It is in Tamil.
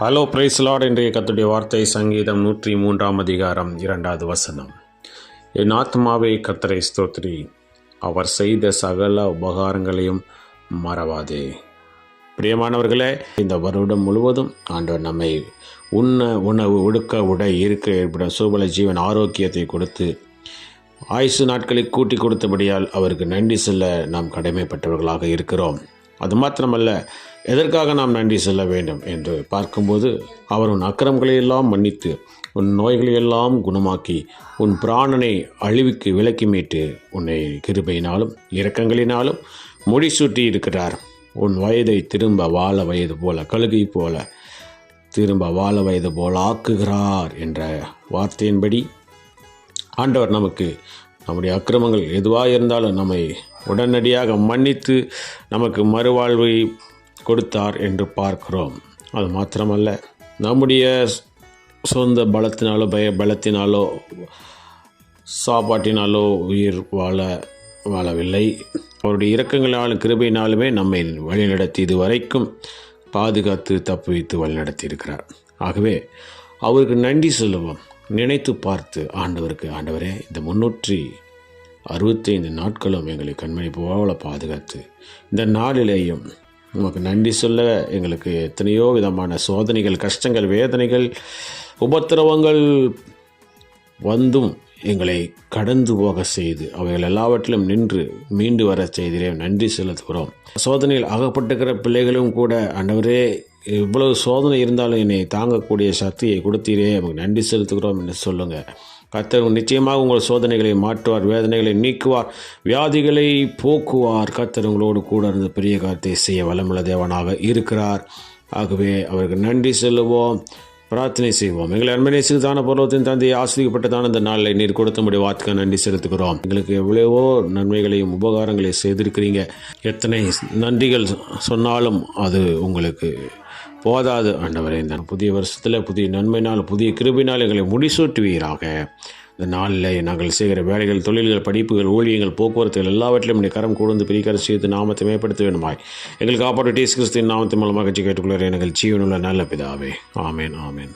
ஹலோ பிரைஸ் லார்ட் இன்றைய கத்துடைய வார்த்தை சங்கீதம் நூற்றி மூன்றாம் அதிகாரம் இரண்டாவது வசனம். என் ஆத்மாவை கத்தரை ஸ்தோத்ரி அவர் செய்த சகல உபகாரங்களையும் மறவாதே. பிரியமானவர்களே இந்த வருடம் முழுவதும் ஆண்டவர் நம்மை உண்ண உணவு ஒடுக்க உடை இருக்க ஏற்படும் சூபல ஜீவன் ஆரோக்கியத்தை கொடுத்து ஆயுசு நாட்களை கூட்டி கொடுத்தபடியால் அவருக்கு நன்றி செல்ல நாம் கடமைப்பட்டவர்களாக இருக்கிறோம். அது மாத்திரமல்ல எதற்காக நாம் நன்றி செல்ல வேண்டும் என்று பார்க்கும்போது அவர் உன் அக்கிரமங்களை எல்லாம் மன்னித்து உன் நோய்களை எல்லாம் குணமாக்கி உன் பிராணனை அழிவுக்கு விலக்கி மீட்டு உன்னை கிருபையினாலும் இரக்கங்களினாலும் முடிசூட்டி இருக்கிறார். உன் வயதை திரும்ப வாழ வயது போல கழுகை போல திரும்ப வாழ வயது போல ஆக்குகிறார் என்ற வார்த்தையின்படி ஆண்டவர் நமக்கு நம்முடைய அக்கிரமங்கள் எதுவாக இருந்தாலும் நம்மை உடனடியாக மன்னித்து நமக்கு மறுவாழ்வை கொடுத்தார் என்று பார்க்கிறோம். அது மாத்திரமல்ல. நம்முடைய சொந்த பலத்தினாலோ பய பலத்தினாலோ சாப்பாட்டினாலோ உயிர் வாழ வாழவில்லை. அவருடைய இரக்கங்களாலும் கிருபையினாலுமே நம்மை வழிநடத்தி இது வரைக்கும் பாதுகாத்து தப்பு வைத்து வழிநடத்தி இருக்கிறார் ஆகவே அவருக்கு நன்றி சொல்லுவோம். நினைத்து பார்த்து ஆண்டவருக்கு ஆண்டவரே இந்த முன்னூற்றி அறுபத்தைந்து நாட்களும் எங்களை கண்மணி போல பாதுகாத்து இந்த நாளிலேயும் உமக்கு நன்றி சொல்ல எங்களுக்கு எத்தனையோ விதமான சோதனைகள் கஷ்டங்கள் வேதனைகள் உபத்திரவங்கள் வந்தும் எங்களை கடந்து போக செய்து அவைகள் எல்லாவற்றிலும் நின்று மீண்டு வர செய்திலே நன்றி செலுத்துகிறோம். சோதனையில் அகப்பட்டுக்கிற பிள்ளைகளும் கூட ஆண்டவரே இவ்வளவு சோதனை இருந்தாலும் என்னை தாங்கக்கூடிய சக்தியை கொடுத்தீரே. நமக்கு நன்றி செலுத்துகிறோம் என்று சொல்லுங்கள் கத்தர் நிச்சயமாக உங்கள் சோதனைகளை மாற்றுவார் வேதனைகளை நீக்குவார் வியாதிகளை போக்குவார். கத்தர் உங்களோடு கூட இருந்து பெரிய காரியத்தை செய்ய வளமுள்ள தேவனாக இருக்கிறார். ஆகவே அவருக்கு நன்றி செல்லுவோம் பிரார்த்தனை செய்வோம். எங்களை அன்பனேசுக்கு தான பருவத்தின் தந்தையை ஆசிரியப்பட்டதான இந்த நாளில் நீர் கொடுத்த முடிய வாத்துக்க நன்றி செலுத்துகிறோம். எங்களுக்கு எவ்வளவோ நன்மைகளையும் உபகாரங்களையும் செய்திருக்கிறீங்க. எத்தனை நன்றிகள் சொன்னாலும் அது உங்களுக்கு போதாது. ஆண்டவரே இந்த புதிய வருஷத்தில் புதிய நன்மைனால் புதிய கிருபினால் எங்களை முடிசூட்டுவீராக. இந்த நாளில் நாங்கள் செய்கிற வேலைகள் தொழில்கள் படிப்புகள் ஊழியங்கள் போக்குவரத்துகள் எல்லாவற்றிலும் நீ கரம் கூர்ந்து பிரிக்கர செய்து நாமத்தை மேம்படுத்த வேண்டுமாய் எங்கள் காப்பாற்ற டீஸ் கிறிஸ்தின் நாமத்தின் மூலமாக கேட்டுக்கொள்கிறேன். எங்கள் ஜீவனுள்ள நல்ல பிதாவே. ஆமேன் ஆமேன்.